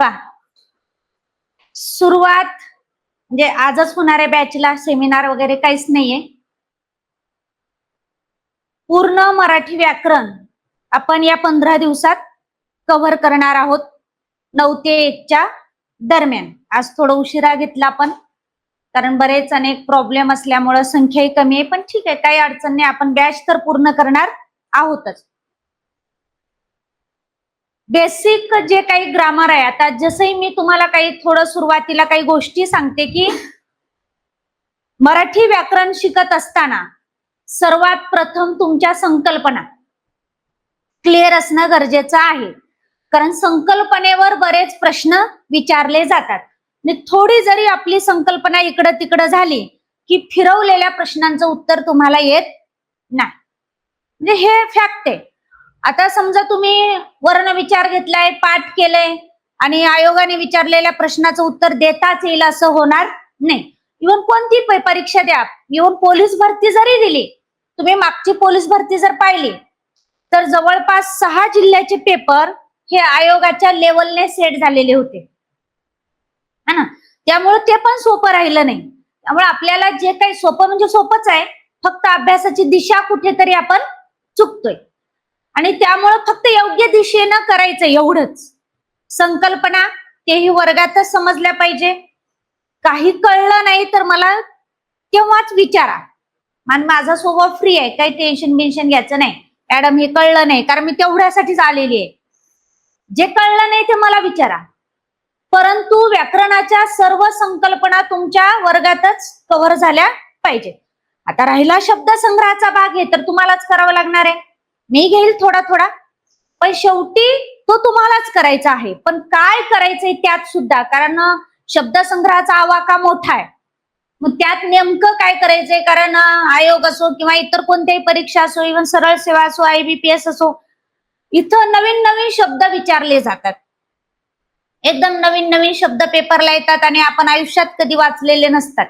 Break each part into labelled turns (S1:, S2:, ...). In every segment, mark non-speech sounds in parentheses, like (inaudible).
S1: पहा. सुरुवात म्हणजे आजच होणाऱ्या बॅचला सेमिनार वगैरे काहीच नाहीये. पूर्ण मराठी व्याकरण आपण या पंधरा दिवसात कव्हर करणार आहोत. नऊ ते एकच्या दरम्यान. आज थोडं उशिरा घेतला आपण कारण बरेच अनेक प्रॉब्लेम असल्यामुळं संख्याही कमी आहे पण ठीक आहे काही अडचण नाही. आपण बॅच तर पूर्ण करणार आहोतच. बेसिक जे काही ग्रामर आहे आता जसंही मी तुम्हाला काही थोडं सुरुवातीला काही गोष्टी सांगते की मराठी व्याकरण शिकत असताना सर्वात प्रथम तुमच्या संकल्पना क्लिअर असणं गरजेचं आहे. कारण संकल्पनेवर बरेच प्रश्न विचारले जातात. थोडी जरी आपली संकल्पना इकडं तिकडं झाली की फिरवलेल्या प्रश्नांचं उत्तर तुम्हाला येत नाही. म्हणजे हे फॅक्ट आहे. आता समजा तुम्ही वर्ण विचार घेतलाय पाठ केलंय आणि आयोगाने विचारलेल्या प्रश्नाचं उत्तर देताच येईल असं होणार नाही. इव्हन कोणती परीक्षा द्या. इव्हन पोलीस भरती जरी दिली तुम्ही मागची पोलीस भरती जर पाहिली तर जवळपास सहा जिल्ह्याचे पेपर हे आयोगाच्या लेवलने सेट झालेले होते. है ना? त्यामुळे ते पण सोपं राहिलं नाही. त्यामुळे आपल्याला जे काही सोपं म्हणजे सोपंच आहे फक्त अभ्यासाची दिशा कुठेतरी आपण चुकतोय. आणि त्यामुळं फक्त योग्य दिशेनं करायचं एवढंच. संकल्पना तेही वर्गातच समजल्या पाहिजे. काही कळलं नाही तर मला तेव्हाच विचारा. आणि माझा स्वभाव फ्री आहे काही टेन्शन बिन्शन घ्यायचं नाही. मॅडम हे कळलं नाही कारण मी तेवढ्यासाठीच आलेली आहे. जे कळलं नाही ते मला विचारा. परंतु व्याकरणाच्या सर्व संकल्पना तुमच्या वर्गातच कव्हर झाल्या पाहिजे आता राहिला शब्द संग्रहाचा भाग आहे तर तुम्हालाच करावा लागणार आहे. मी घेईल थोडा थोडा. पण शेवटी तो तुम्हालाच करायचा आहे. पण काय करायचंय त्यात सुद्धा? कारण शब्दसंग्रहाचा आवाका मोठा आहे. मग त्यात नेमकं काय करायचंय? कारण आयोग असो किंवा इतर कोणत्याही परीक्षा असो इव्हन सरळ सेवा असो आयबीपीएस असो इथं नवीन नवीन शब्द विचारले जातात. एकदम नवीन नवीन शब्द पेपरला येतात आणि आपण आयुष्यात कधी वाचलेले नसतात.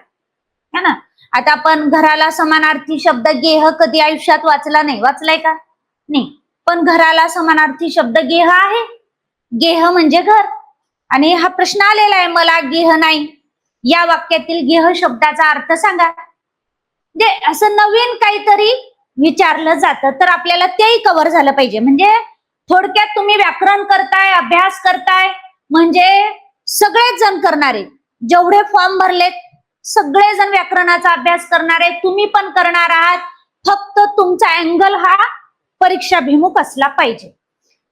S1: है ना? आता आपण घराला समानार्थी शब्द गेह कधी आयुष्यात वाचला नाही? वाचलाय का? नाही. पण घराला समानार्थी शब्द गेह आहे. गेह म्हणजे घर. आणि हा प्रश्न आलेला आहे मला गेह नाही. या वाक्यातील गेह शब्दाचा अर्थ सांगा. जे असं नवीन काहीतरी विचारलं जातं तर आपल्याला तेही कव्हर झालं पाहिजे. म्हणजे थोडक्यात तुम्ही व्याकरण करताय अभ्यास करताय म्हणजे सगळेच जण करणारे. जेवढे फॉर्म भरलेत सगळेजण व्याकरणाचा अभ्यास करणारे तुम्ही पण करणार आहात. फक्त तुमचा अँगल हा परीक्षाभिमुख असला पाहिजे.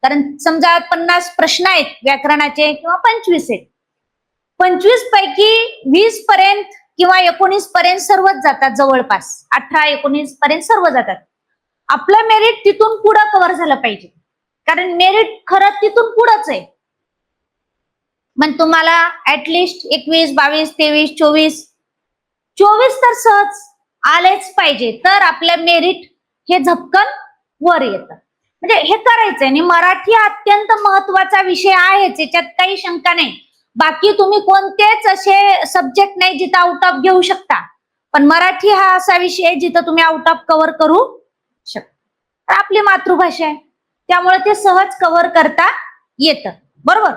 S1: कारण समजा पन्नास प्रश्न आहेत व्याकरणाचे किंवा पंचवीस आहेत. पंचवीस पैकी वीस पर्यंत किंवा एकोणीस पर्यंत सर्वच जातात जवळपास. अठरा एकोणीस पर्यंत सर्व जातात. आपलं मेरिट तिथून पुढं कव्हर झालं पाहिजे. कारण मेरिट खरं तिथून पुढंच आहे. मग तुम्हाला ऍटलिस्ट एकवीस बावीस तेवीस चोवीस चोवीस तर सहज आलेच पाहिजे. तर आपलं मेरिट हे झपकन वर येतं. म्हणजे हे करायचंय. आणि मराठी हा अत्यंत महत्त्वाचा विषय आहेच. याच्यात काही शंका नाही. बाकी तुम्ही कोणतेच असे सब्जेक्ट नाही जिथं आउट ऑफ घेऊ शकता. पण मराठी हा असा विषय आहे जिथं तुम्ही आउट ऑफ कव्हर करू शकता. आपली मातृभाषा आहे. त्यामुळे ते सहज कव्हर करता येतं. बरोबर?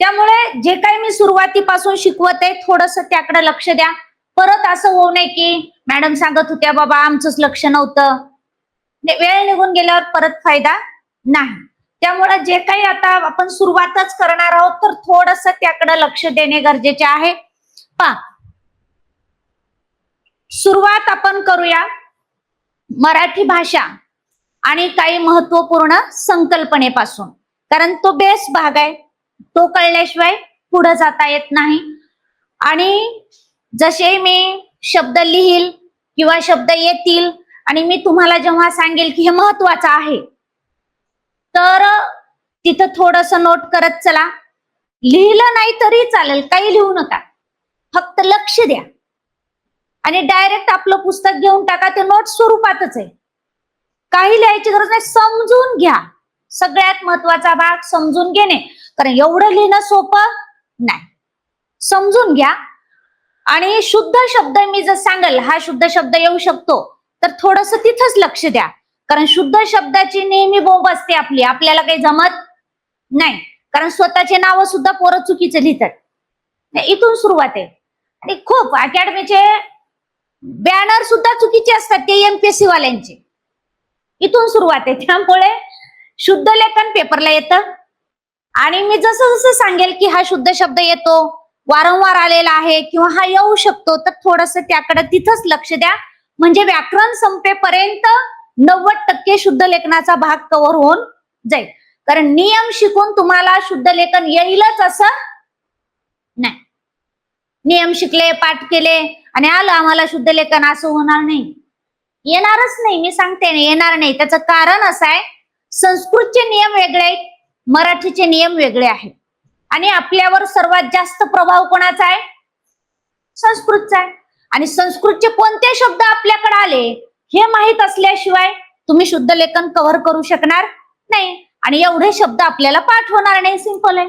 S1: त्यामुळे जे काही मी सुरुवातीपासून शिकवत आहे थोडस त्याकडे लक्ष द्या. परत असं होऊ नये की मॅडम सांगत होत्या बाबा आमचंच लक्ष नव्हतं. वेळ निघून गेल्यावर परत फायदा नाही. त्यामुळे जे काही आता आपण सुरुवातच करणार आहोत तर थोडस त्याकडे लक्ष देणे गरजेचे आहे. पा सुरुवात आपण करूया मराठी भाषा आणि काही महत्त्वपूर्ण संकल्पनेपासून. कारण तो बेस भाग आहे तो कळल्याशिवाय पुढे जाता येत नाही. आणि जसे मी शब्द लिहील किंवा शब्द येतील आणि मी तुम्हाला जेव्हा सांगेल की हे महत्वाचं आहे तर तिथं थोडस नोट करत चला. लिहिलं नाही तरी चालेल काही लिहू नका. फक्त लक्ष द्या. आणि डायरेक्ट आपलं पुस्तक घेऊन टाका ते नोट स्वरूपातच आहे. काही लिहायची गरज नाही समजून घ्या. सगळ्यात महत्त्वाचा भाग समजून घेणे. कारण एवढं लिहिणं सोपं नाही. समजून घ्या. आणि शुद्ध शब्द मी जर सांगेल हा शुद्ध शब्द येऊ शकतो. तर थोडस तिथंच लक्ष द्या. कारण शुद्ध शब्दाची नेहमी बोंब असते आपली. आपल्याला काही जमत नाही. कारण स्वतःचे नाव सुद्धा पोरं चुकीचे लिहितात. इथून सुरुवात आहे. आणि खूप अकॅडमीचे बॅनर सुद्धा चुकीचे असतात ते एमपीएससी वाल्यांचे. इथून सुरुवात आहे. त्यामुळे शुद्ध लेखन पेपरला येतं. आणि मी जसं जसं सांगेल की हा शुद्ध शब्द येतो वारंवार आलेला आहे किंवा हा येऊ शकतो तर थोडस त्याकडे तिथंच लक्ष द्या. म्हणजे व्याकरण संपेपर्यंत नव्वद टक्के शुद्ध लेखनाचा भाग कव्हर होऊन जाईल. कारण नियम शिकून तुम्हाला शुद्ध लेखन येईलच असं नाही. नियम शिकले पाठ केले आणि आलं आम्हाला शुद्ध लेखन असं होणार नाही. येणारच नाही मी सांगते ना येणार नाही. त्याचं कारण असं आहे संस्कृतचे नियम वेगळे आहेत मराठीचे नियम वेगळे आहेत. आणि आपल्यावर सर्वात जास्त प्रभाव कोणाचा आहे? संस्कृतचा आहे. आणि संस्कृतचे कोणते शब्द आपल्याकडे आले हे माहीत असल्याशिवाय तुम्ही शुद्ध लेखन कव्हर करू शकणार नाही. आणि एवढे शब्द आपल्याला पाठ होणार नाही. सिंपल आहे.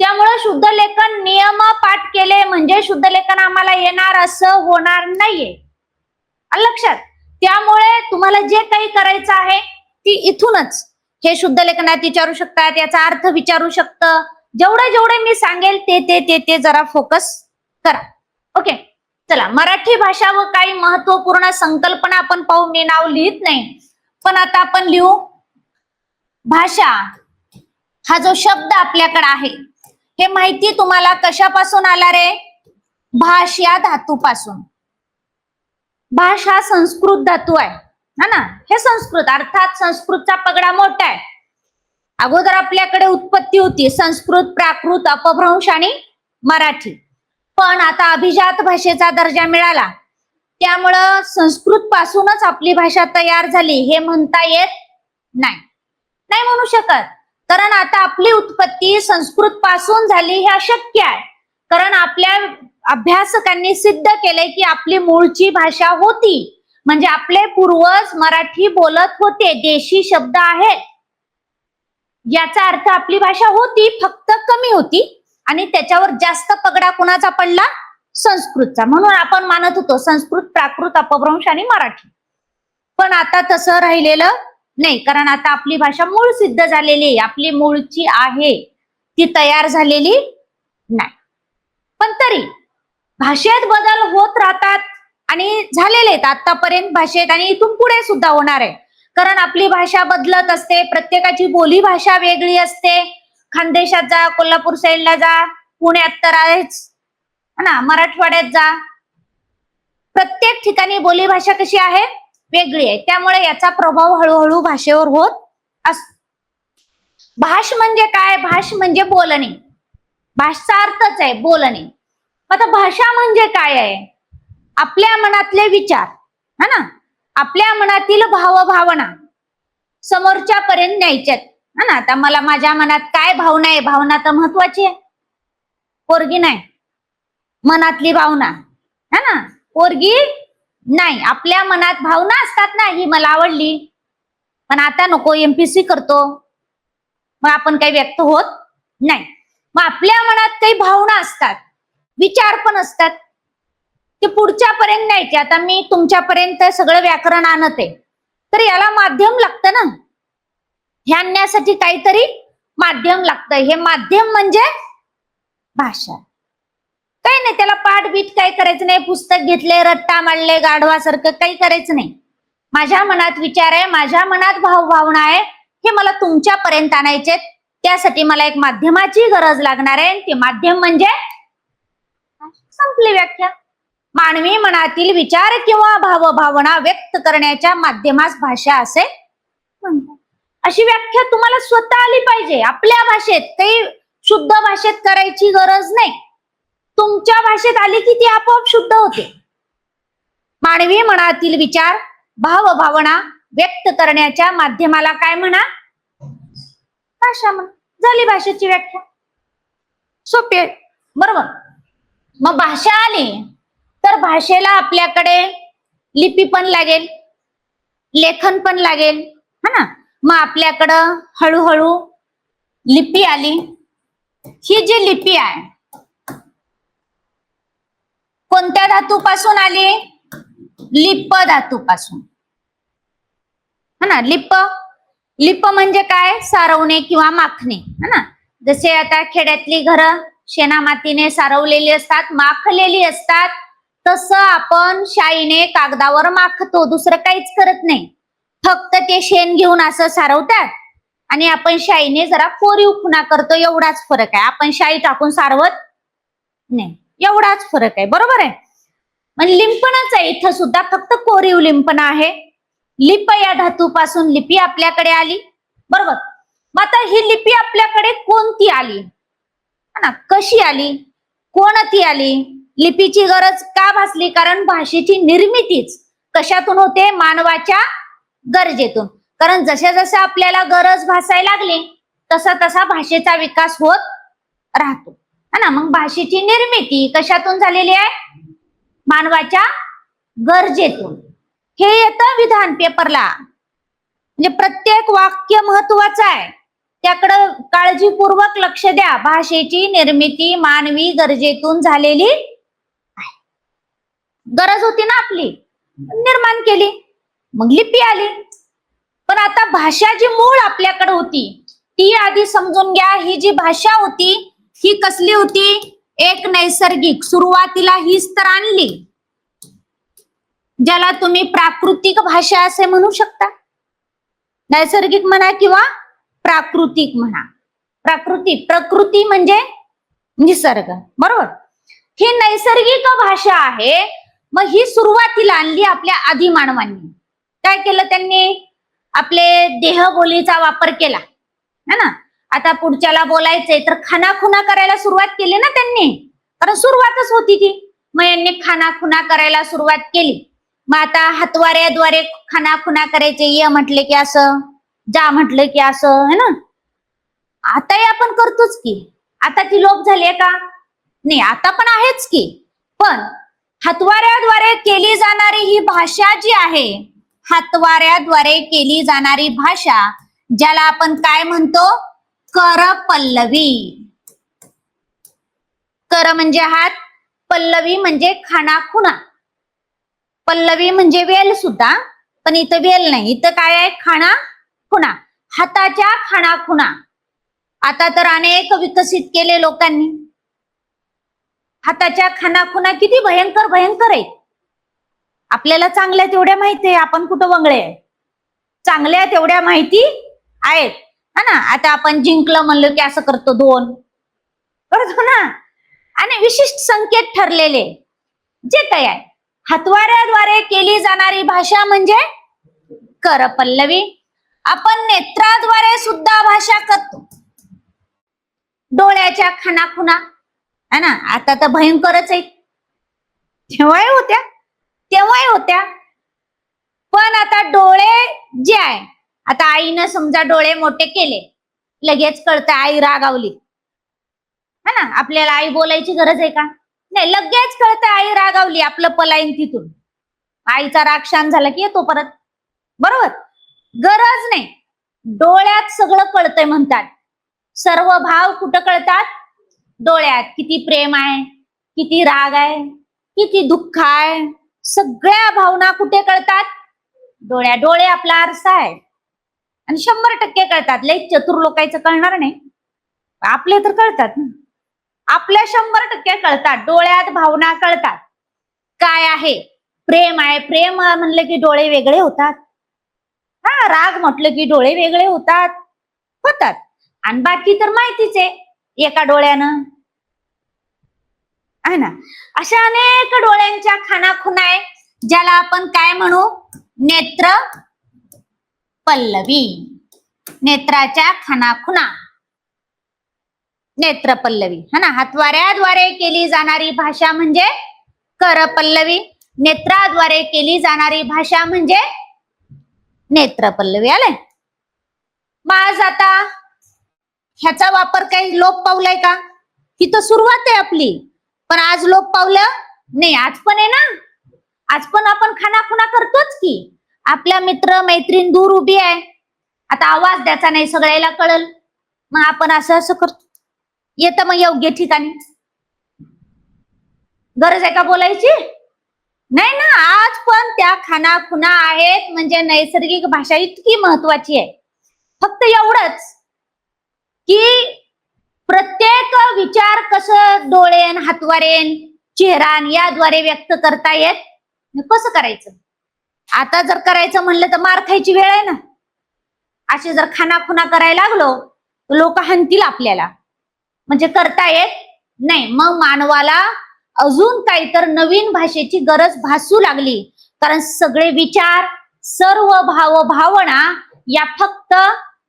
S1: त्यामुळे शुद्ध लेखन नियम पाठ केले म्हणजे शुद्ध लेखन आम्हाला येणार असं होणार नाहीये. लक्षात त्यामुळे तुम्हाला जे काही करायचं आहे ती इथूनच हे शुद्ध लेखनात विचारू शकतात याचा अर्थ विचारू शकतं. जेवढे जेवढे मी सांगेल ते ते ते ते जरा फोकस करा. ओके चला. मराठी भाषा व काही महत्त्वपूर्ण संकल्पना आपण पाहू. मी नाव लिहित नाही. पण आता आपण लिहू. भाषा हा जो शब्द आपल्याकडे आहे हे माहिती तुम्हाला कशापासून आला रे? भाष या धातूपासून. भाष हा संस्कृत धातू आहे. हा ना? हे संस्कृत अर्थात संस्कृतचा पगडा मोठा आहे. अगोदर आपल्याकडे उत्पत्ती होती संस्कृत प्राकृत अपभ्रंश आणि मराठी. पण आता अभिजात भाषेचा दर्जा मिळाला. त्यामुळं संस्कृत पासूनच आपली भाषा तयार झाली हे म्हणता येत नाही. नाही म्हणू शकत. कारण आता आपली उत्पत्ती संस्कृत पासून झाली हे अशक्य आहे. कारण आपल्या अभ्यासकांनी सिद्ध केले की आपली मूळची भाषा होती. म्हणजे आपले पूर्वज मराठी बोलत होते देशी शब्द आहेत. याचा अर्थ आपली भाषा होती फक्त कमी होती. आणि त्याच्यावर जास्त पगडा कुणाचा पडला? संस्कृतचा. म्हणून आपण मानत होतो संस्कृत प्राकृत अपभ्रंश आणि मराठी. पण आता तसं राहिलेलं नाही कारण आता आपली भाषा मूळ सिद्ध झालेली आहे. आपली मूळची आहे ती तयार झालेली नाही. पण तरी भाषेत बदल होत राहतात आणि झालेले आहेत. आतापर्यंत भाषेत आणि इथून पुढे सुद्धा होणार आहे. कारण आपली भाषा बदलत असते प्रत्येकाची बोली भाषा वेगळी असते. खानदेशात जा कोल्हापूर साईडला जा पुण्यात तर आहेच. ना? मराठवाड्यात जा. प्रत्येक ठिकाणी बोली भाषा कशी आहे? वेगळी आहे. त्यामुळे याचा प्रभाव हळूहळू भाषेवर होत असतो भाष म्हणजे काय? भाष म्हणजे बोलणे. भाषचा अर्थच आहे बोलणे. आता भाषा म्हणजे काय आहे? आपल्या मनातले विचार. है ना? आपल्या मनातील भावभावना समोरच्या पर्यंत न्यायच्यात. हा ना आता मला माझ्या मनात काय भावना आहे? भावना तर महत्वाची आहे. पोरगी नाही. मनातली भावना. है ना? पोरगी नाही. आपल्या मनात भावना असतात ना ही मला आवडली. पण आता नको एमपीसी करतो. मग आपण काही व्यक्त होत नाही. मग आपल्या मनात काही भावना असतात. विचार पण असतात. ते पुढच्या पर्यंत न्यायचे. आता मी तुमच्यापर्यंत सगळं व्याकरण आणत. आहे तर याला माध्यम लागतं ना. आणण्यासाठी काहीतरी माध्यम लागतं हे माध्यम म्हणजे भाषा. काही नाही त्याला पाठ बीट काही करायचं नाही. पुस्तक घेतले रट्टा मांडले गाढवासारखं काही करायचं नाही. माझ्या मनात विचार आहे माझ्या मनात भावभावना आहे. हे मला तुमच्यापर्यंत आणायचे त्यासाठी मला एक माध्यमाची गरज लागणार आहे. ते माध्यम म्हणजे संपली व्याख्या. मानवी मनातील विचार किंवा भावभावना व्यक्त करण्याच्या माध्यमास भाषा असे म्हणतात. अशी व्याख्या तुम्हाला स्वतः आली पाहिजे. आपल्या भाषेत काही शुद्ध भाषेत करायची गरज नाही. तुमच्या भाषेत आली की ती आपोआप शुद्ध होते. मानवी मनातील विचार भावभावना व्यक्त करण्याच्या माध्यमाला काय म्हणा? भाषा म्हणा. झाली भाषेची व्याख्या. सोपी आहे. बरोबर. मग भाषा आली तर भाषेला आपल्याकडे लिपी पण लागेल लेखन पण लागेल. हा ना? मग आपल्याकडं हळूहळू लिपी आली. ही जी लिपी आहे कोणत्या धातूपासून आली? लिप धातूपासून. हा ना लिप. लिप म्हणजे काय? सारवणे किंवा माखणे. है ना? जसे आता खेड्यातली घरं शेणा मातीने सारवलेली असतात माखलेली असतात तसं आपण शाईने कागदावर माखतो दुसरं काहीच करत नाही. फक्त ते शेण घेऊन असं सारवतात. आणि आपण शाईने जरा कोरीव खुणा करतो एवढाच फरक आहे. आपण शाई टाकून सारवत नाही. एवढाच फरक आहे. बरोबर आहे? म्हणजे लिंपणच आहे. इथं सुद्धा फक्त कोरीव लिंपण आहे. लिप या धातूपासून लिपी आपल्याकडे आली. बरोबर? मग आता ही लिपी आपल्याकडे कोणती आली? हा ना कशी आली? कोणती आली? लिपीची गरज का भासली? कारण भाषेची निर्मितीच कशातून होते? मानवाच्या गरजेतून. कारण जशा जशा आपल्याला गरज भासायला लागली तसा तसा भाषेचा विकास होत राहतो. ना? मग भाषेची निर्मिती कशातून झालेली आहे? मानवाच्या गरजेतून. हे येतं विधान पेपरला. म्हणजे प्रत्येक वाक्य महत्वाचं आहे. त्याकडं काळजीपूर्वक लक्ष द्या. भाषेची निर्मिती मानवी गरजेतून झालेली आहे. गरज होती ना आपली. निर्माण केली. मग लिपी आली. पण आता भाषा जी मूळ आपल्याकडे होती ती आधी समजून घ्या. ही जी भाषा होती ही कसली होती? एक नैसर्गिक. सुरुवातीला हीच तर आणली. ज्याला तुम्ही प्राकृतिक भाषा असे म्हणू शकता. नैसर्गिक म्हणा किंवा प्राकृतिक म्हणा. प्राकृतिक प्रकृती म्हणजे निसर्ग. बरोबर? ही नैसर्गिक भाषा आहे. मग ही सुरुवातीला आणली आपल्या आधी मानवांनी काय केलं त्यांनी? आपले देहबोलीचा वापर केला. है ना? आता पुढच्याला बोलायचंय तर खानाखुना करायला सुरुवात केली ना त्यांनी? कारण सुरुवातच होती ती. मग यांनी खानाखुना करायला सुरुवात केली. मग आता हातवाऱ्याद्वारे खानाखुना करायचे. ये म्हटले की असं जा म्हटलं की असं है ना? आताही आपण करतोच की. आता ती लोप झाली का? नाही आता पण आहेच की. पण हातवाऱ्याद्वारे केली जाणारी ही भाषा जी आहे हातवाऱ्याद्वारे केली जाणारी भाषा ज्याला आपण काय म्हणतो? कर पल्लवी कर म्हणजे हात पल्लवी म्हणजे खाणाखुणा. पल्लवी म्हणजे वेल सुद्धा पण इथं वेल नाही. इथं काय आहे? खाणा खुणा हाताच्या खाणाखुणा. आता तर अनेक विकसित केले लोकांनी. हाताच्या खाणाखुणा किती भयंकर भयंकर आहे. आपल्याला चांगल्या तेवढ्या माहिती आहे आपण कुठं वंगळे आहे? चांगल्या तेवढ्या माहिती आहेत. हा ना? आता आपण जिंकलं म्हणलं की असं करतो दोन. करतो ना? आणि विशिष्ट संकेत ठरलेले. जे काय आहे. हातवाऱ्याद्वारे केली जाणारी भाषा म्हणजे कर पल्लवी आपण नेत्राद्वारे सुद्धा भाषा करतो. डोळ्याच्या खानाखुना. है ना? आता तर भयंकरच आहे. तेव्हाही होत्या. तेव्हाही होत्या. पण आता डोळे जे आहे आता आईनं समजा डोळे मोठे केले लगेच कळतं आई रागावली. है ना? आपल्याला आई बोलायची गरज आहे का? नाही लगेच कळतं आई रागावली आपलं पलायन तिथून. आईचा राग शांत झाला की येतो परत. बरोबर? गरज नाही. डोळ्यात सगळं कळतंय म्हणतात. सर्व भाव कुठं कळतात? डोळ्यात. किती प्रेम आहे किती राग आहे किती दुःख आहे. सगळ्या भावना कुठे कळतात? डोळ्या डोळे आपला आरसा आहे. आणि शंभर टक्के कळतात. लई चतुर लोकांचं कळणार नाही. आपले तर कळतात ना. आपल्या शंभर टक्के कळतात. डोळ्यात भावना कळतात. काय आहे? प्रेम आहे. प्रेम म्हणलं की डोळे वेगळे होतात. हा राग म्हटलं की डोळे वेगळे होतात. होतात. आणि बाकी तर माहितीच आहे. एका डोळ्यानं आहे ना? अशा अनेक डोळ्यांच्या खानाखुना आहे ज्याला आपण काय म्हणू? नेत्र पल्लवी. नेत्राच्या खानाखुना. नेत्र पल्लवी. हा ना? हातवाऱ्याद्वारे केली जाणारी भाषा म्हणजे कर पल्लवी. नेत्राद्वारे केली जाणारी भाषा म्हणजे नेत्र पल्लवी. आलंय? आज आता ह्याचा वापर काही लोप पावलाय का? ही तर सुरुवात आहे आपली. पण आज लोप पावलं? नाही आज पण आहे ना? आज पण आपण खानाखुना करतोच की. आपल्या मित्र मैत्रीण दूर उभी आहे. आता आवाज द्यायचा नाही सगळ्याला कळल. मग आपण असं असं करतो. येतं मग योग्य ठिकाणी. गरज आहे का बोलायची? नाही ना आज पण त्या खाना खुना आहेत. म्हणजे नैसर्गिक भाषा इतकी महत्वाची आहे. फक्त एवढंच की प्रत्येक विचार कसं डोळेन हातवारेन चेहरान याद्वारे व्यक्त करता येत? कसं करायचं? आता जर करायचं म्हणलं तर मार खायची वेळ आहे ना. असे जर खानाखुना करायला लागलो तर लोक हनतील आपल्याला. म्हणजे करता येत नाही. मग मानवाला अजून काही तर नवीन भाषेची गरज भासू लागली. कारण सगळे विचार सर्व भाव भावना या फक्त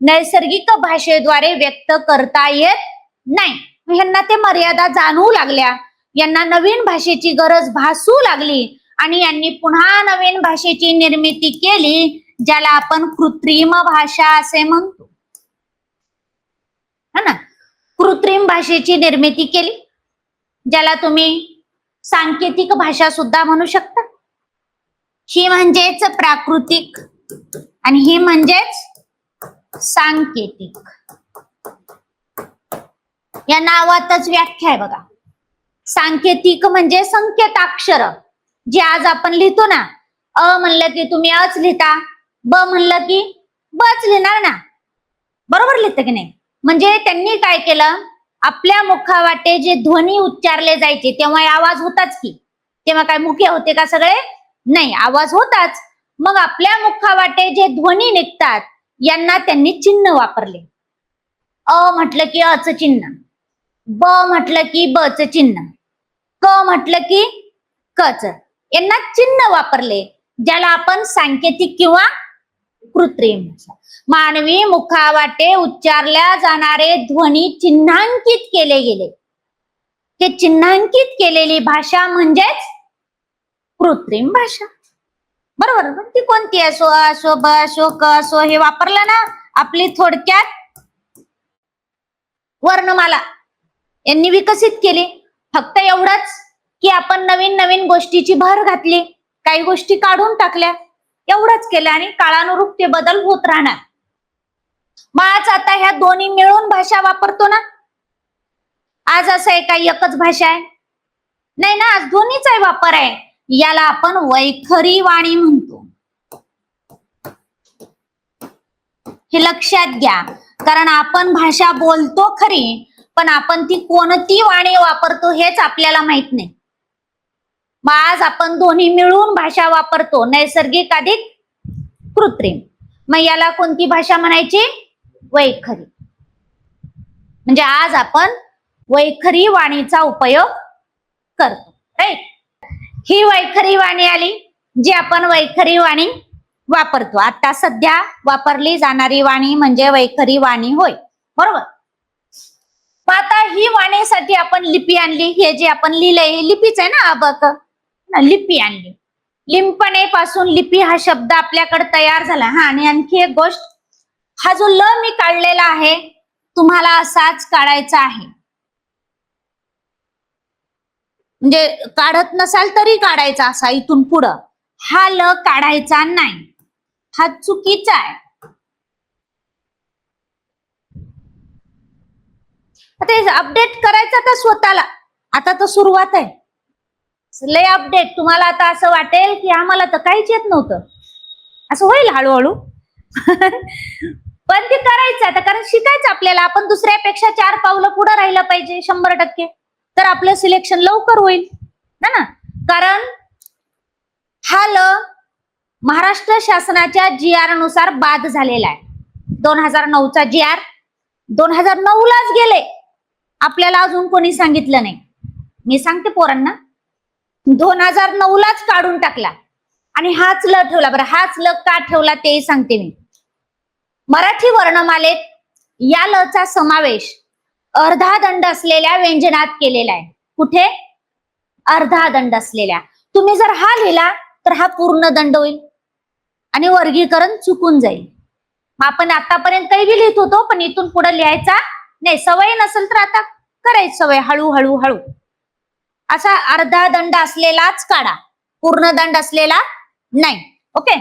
S1: नैसर्गिक भाषेद्वारे व्यक्त करता येत नाही. यांना ते मर्यादा जाणवू लागल्या. यांना नवीन भाषेची गरज भासू लागली आणि यांनी पुन्हा नवीन भाषेची निर्मिती केली ज्याला आपण कृत्रिम भाषा असे म्हणतो. है ना? कृत्रिम भाषेची निर्मिती केली ज्याला तुम्ही सांकेतिक भाषा सुद्धा म्हणू शकता. ही म्हणजेच प्राकृतिक आणि ही म्हणजेच सांकेतिक. या नावातच व्याख्या आहे बघा. सांकेतिक म्हणजे संकेताक्षर. जे आज आपण लिहितो ना अ म्हणलं की तुम्ही अच लिहिता ब म्हणलं की बच लिहिणार ना. बरोबर लिहितं की नाही? म्हणजे त्यांनी काय केलं? आपल्या मुखावाटे जे ध्वनी उच्चारले जायचे तेव्हा आवाज होताच की. तेव्हा काय मुखे होते का सगळे? नाही आवाज होताच. मग आपल्या मुखावाटे जे ध्वनी निघतात यांना त्यांनी चिन्ह वापरले. अ म्हटलं की अच चिन्ह. ब म्हटलं की बच चिन्ह. क म्हटलं की कच यांना चिन्ह वापरले ज्याला आपण सांकेतिक किंवा कृत्रिम भाषा मानवी मुखावाटे उच्चारल्या जाणारे ध्वनी चिन्हांकित केले गेले. ते चिन्हांकित केलेली भाषा म्हणजेच कृत्रिम भाषा. बरोबर? ती कोणती? असो असो ब असो क असो हे वापरलं ना आपली थोडक्यात वर्णमाला. यांनी विकसित केली. फक्त एवढंच की आपण नवीन नवीन गोष्टीची भर घातली. काही गोष्टी काढून टाकल्या. एवढंच केलं आणि काळानुरूप ते बदल होत राहणार. मग आज आता ह्या दोन्ही मिळून भाषा वापरतो ना? आज असं आहे का एकच भाषा आहे. नाही ना आज दोन्हीचा वापर आहे. याला आपण वैखरी वाणी म्हणतो. हे लक्षात घ्या. कारण आपण भाषा बोलतो खरी पण आपण ती कोणती वाणी वापरतो हेच आपल्याला माहीत नाही. मग आज आपण दोन्ही मिळून भाषा वापरतो नैसर्गिक अधिक कृत्रिम. मग याला कोणती भाषा म्हणायची? वैखरी. म्हणजे आज आपण वैखरी वाणीचा उपयोग करतो राईट ही वैखरी वाणी आली जी आपण वैखरी वाणी वापरतो. आता सध्या वापरली जाणारी वाणी म्हणजे वैखरी वाणी होय बरोबर? मग आता ही वाणीसाठी आपण लिपी आणली. हे जे आपण लिहिलंय हे लिपीच आहे ना अबक लिपी आणली. लिंपणेपासून लिपी हा शब्द आपल्याकडे तयार झाला. हा आणि आणखी एक गोष्ट. हा जो ल मी काढलेला आहे तुम्हाला असाच काढायचा आहे. म्हणजे काढत नसाल तरी काढायचा असा इथून पुढं. हा ल काढायचा नाही. हा चुकीचा आहे. आता हे अपडेट करायचं का स्वतःला. आता तर सुरुवात आहे. लय अपडेट तुम्हाला आता असं वाटेल की आम्हाला तर काहीच येत नव्हतं. असं होईल हळूहळू. (laughs) पण ते करायचं आता कारण शिकायचं आपल्याला. आपण दुसऱ्यापेक्षा चार पावलं पुढे राहिलं पाहिजे शंभर टक्के. तर आपलं सिलेक्शन लवकर होईल. ना? कारण हा ल महाराष्ट्र शासनाच्या जी आरनुसार बाद झालेला आहे. दोन हजार नऊचा जी आर दोन हजार नऊ लाच गेले. आपल्याला अजून कोणी सांगितलं नाही. मी सांगते पोरांना. दोन हजार नऊ लाच काढून टाकला. आणि हाच ल ठेवला. बरं हाच ल का ठेवला तेही सांगते मी. मराठी वर्णमालेत या लचा समावेश अर्धा दंड असलेल्या व्यंजनात केलेला आहे. कुठे? अर्धा दंड असलेल्या. तुम्ही जर हा लिहिला तर हा पूर्ण दंड होईल. आणि वर्गीकरण चुकून जाईल. मग आपण आतापर्यंत काही बी लिहित होतो पण इथून पुढे लिहायचा नाही सवय नसेल तर आता करायची सवय हळूहळू हळू. असा अर्धा दंड असलेलाच काढा. पूर्ण दंड असलेला नाही. ओके?